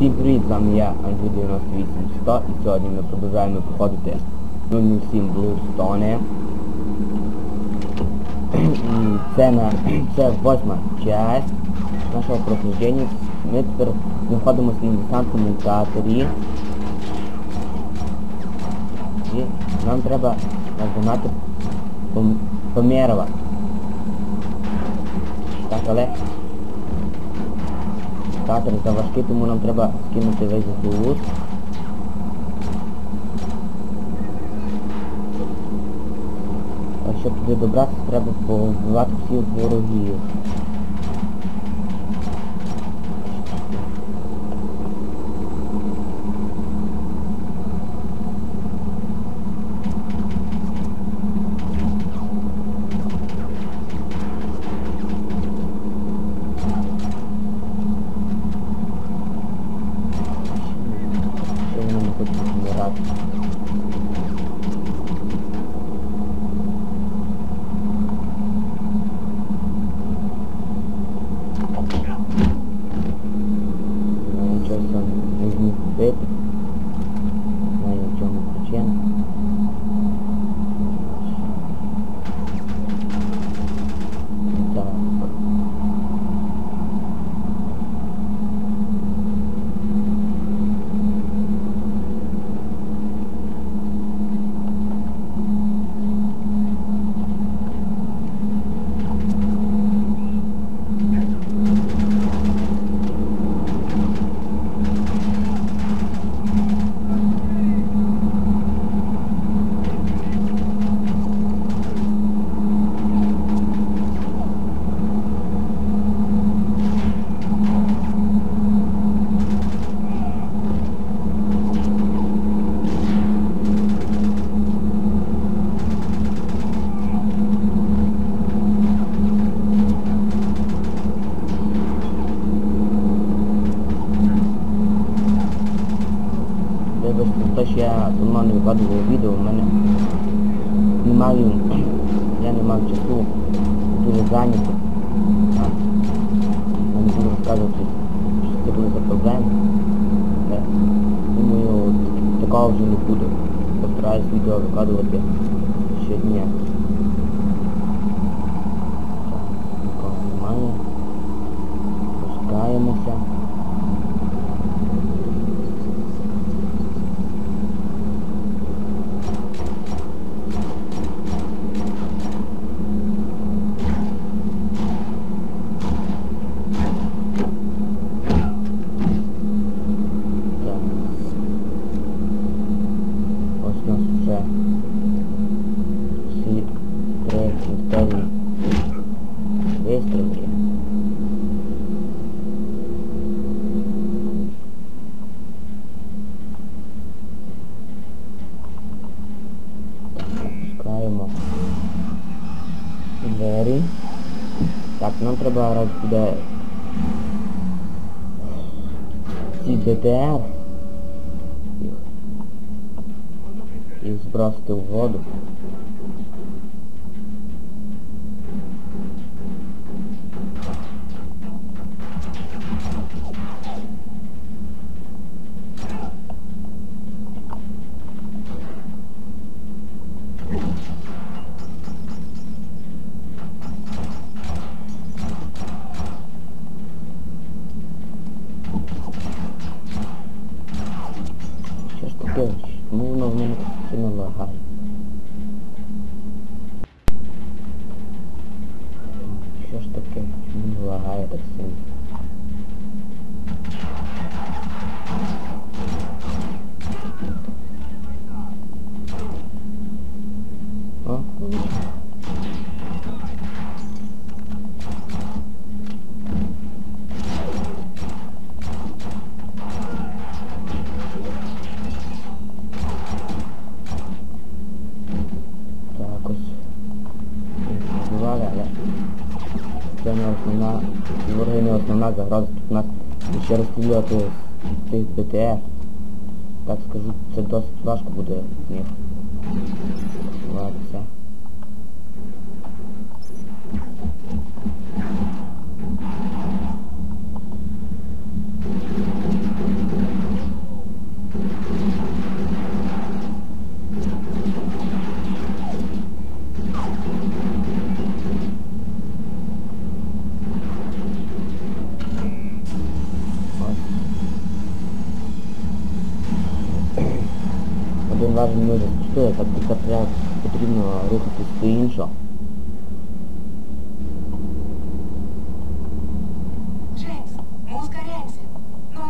Всім привіт, з вами я, Андрій 98100 і сьогодні ми продовжуємо проходити 007 Bluestone. І Це на це восьма часть нашого прохождення. Ми тепер знаходимося на десантному катері. І нам треба наздогнати Пом- Помєрова. Так, але катер заважкий, тому нам треба скинути весь груз. А щоб туди добратися, треба повбивати всіх ворогів. зайнятий. А, Я не буду розказувати, що це були за проблеми. Але, Думаю, так- такого вже не буде. Постараюсь відео викладувати щодня. Так, série. Tá, não trabalhar se der... Se der... E os braços teu vodo. З цих БТР. Так скажу, це досить важко буде з них.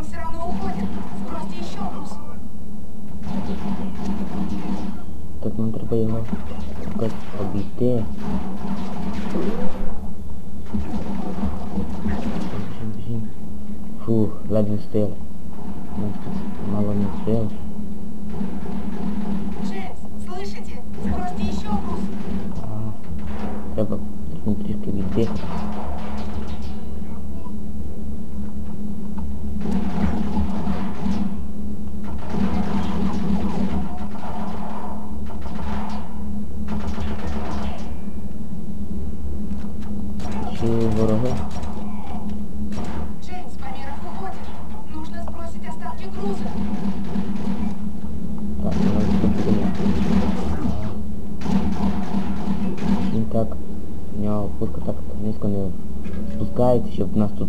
он все равно уходит. Сбросьте еще груз. Тут нам треба його якось обійти. Біжим, біжим. Фух, ледве встигли. У нас тут мало не встигли. спускається, щоб нас тут...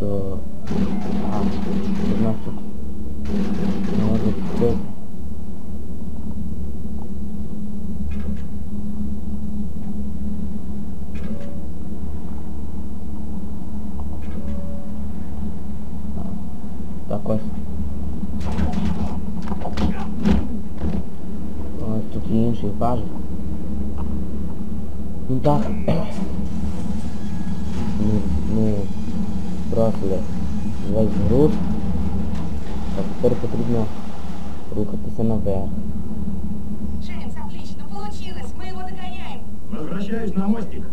То... А, щоб нас тут не може спустити. Так ось. Ось тут є інший пажик. Ну так. Получилось. Мы его догоняем. Возвращаюсь на мостик.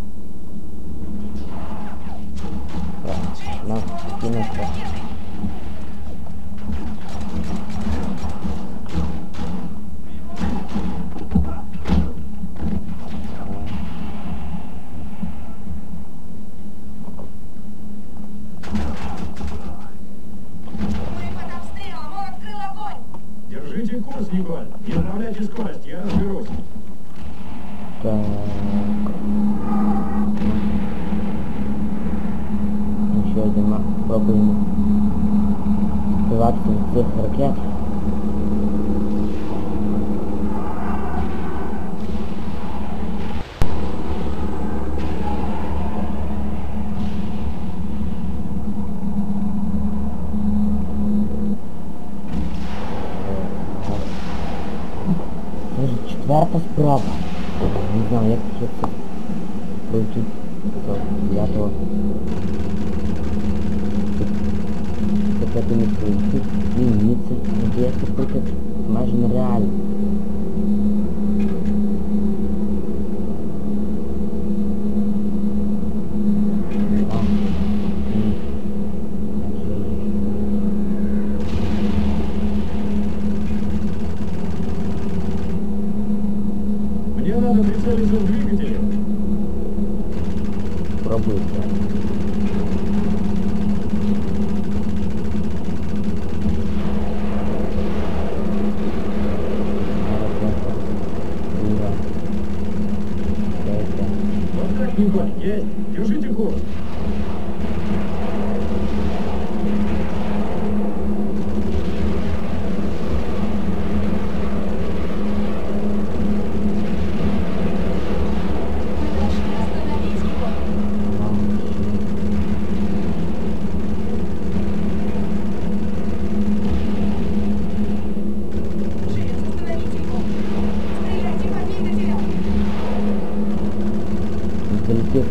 Таке ти не пройти. Ні, ні,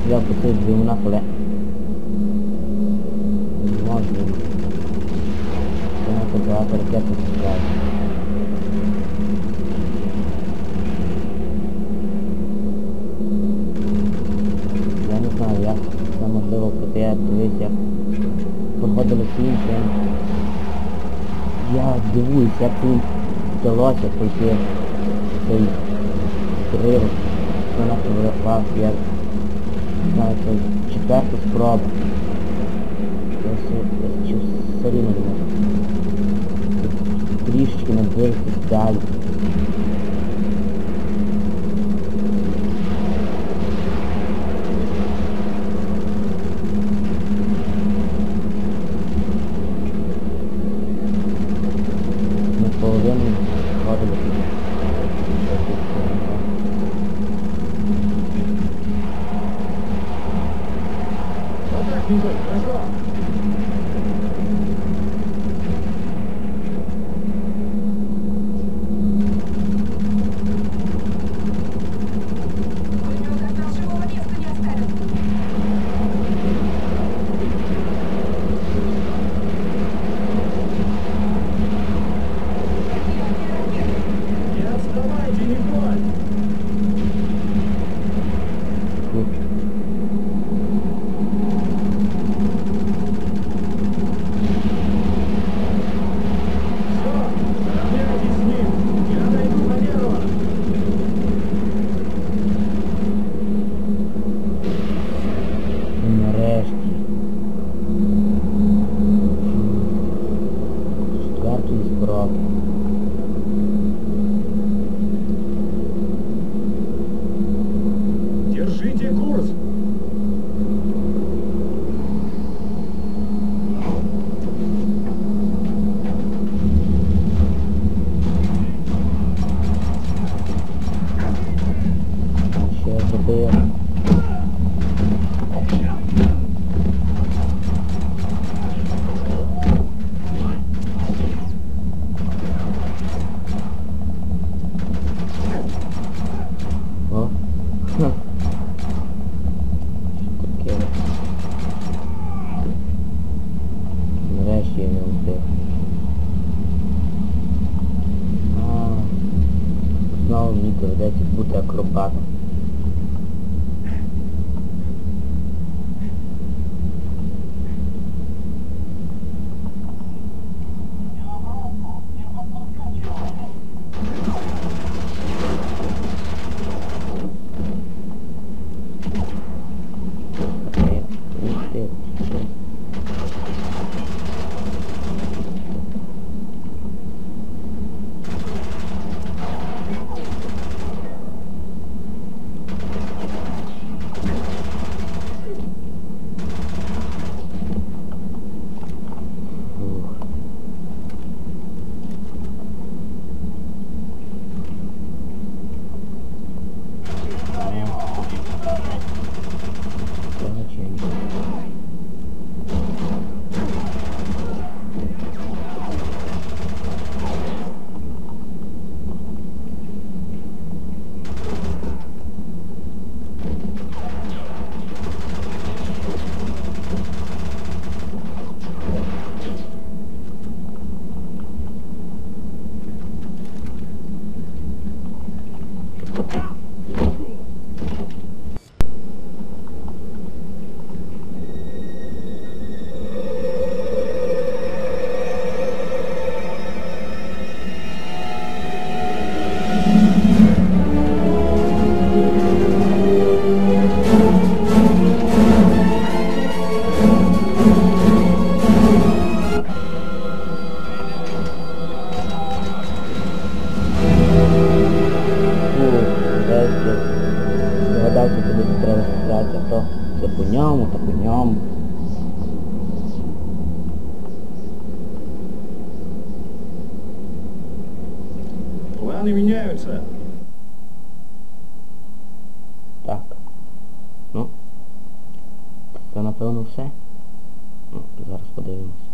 要不是只有那个嘞。Я не знаю, я там уже я дивлюсь, як проходили кінці. Я дивуюсь, як їм вдалося пройти цей прирост. Вона вирішила, як 15 четверту спроба. Трішечки надвигти далі. Знову мені доведеться бути акробатом. зараз подивимось.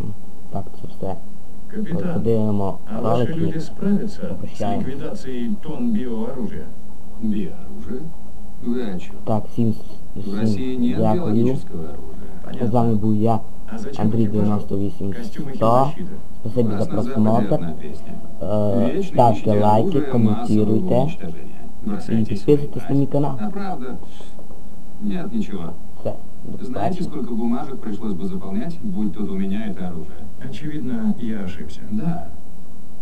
М, Так, це все. Капитан, Подивимо а ваши люди ролики. справятся с Попрощаемся. ликвидацией тонн биооружия? Биооружие? Вы о чем? Так, всім, с- В России всім нет дякую. биологического оружия. З вами був я, А зачем Андрій экипажу 98 костюмы 100. химзащиты? Спасибо за Вас на Западе просмотр. одна песня. Е, Вечное Ставте нищете лайки, оружия, массового коментуйте. уничтожения. І Бросайтесь підписуйтесь на мій воевать. канал. А правда? Нет, ничего. Знаете, сколько бумажек пришлось бы заполнять, будь тут у меня это оружие? Очевидно, я ошибся. Да.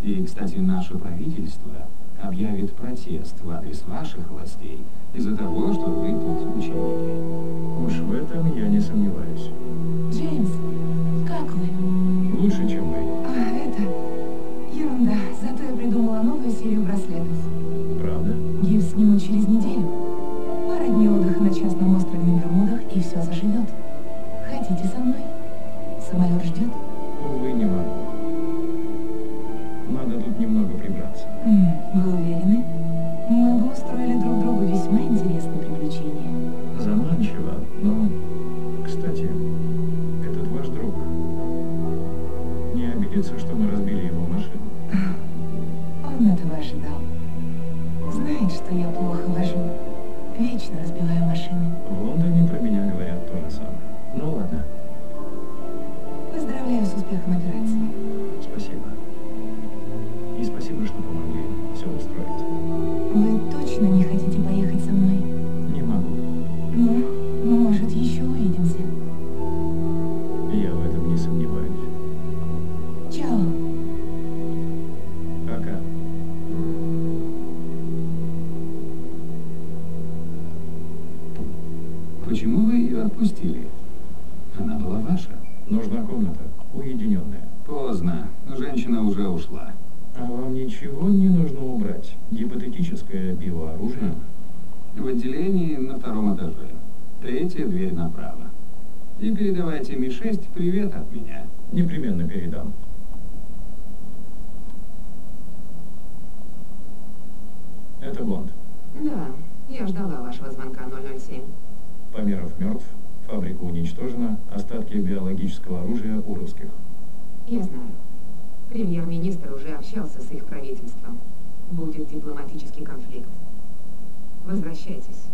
И, кстати, наше правительство объявит протест в адрес ваших властей из-за того, что вы тут ученики. Уж в этом я не сомневаюсь. Джеймс, как вы? Лучше, чем Вы точно не хотите отделении на втором этаже. Третья дверь направо. И передавайте Ми-6 привет от меня. Непременно передам. Это Бонд. Да, я ждала вашего звонка 007. Померов мертв, фабрика уничтожена, остатки биологического оружия у русских. Я знаю. Премьер-министр уже общался с их правительством. Будет дипломатический конфликт. Возвращайтесь.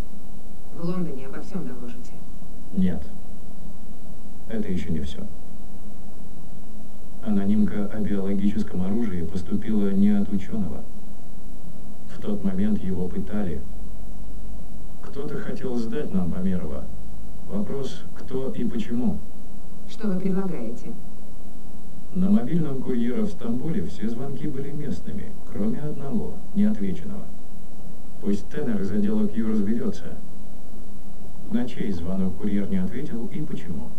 В Лондоне обо всем доложите. Нет. Это еще не все. Анонимка о биологическом оружии поступила не от ученого. В тот момент его пытали. Кто-то хотел сдать нам Померова. Вопрос, кто и почему. Что вы предлагаете? На мобильном курьера в Стамбуле все звонки были местными, кроме одного, неотвеченного. Пусть Теннер из отдела Q разберется. На чей звонок курьер не ответил и почему.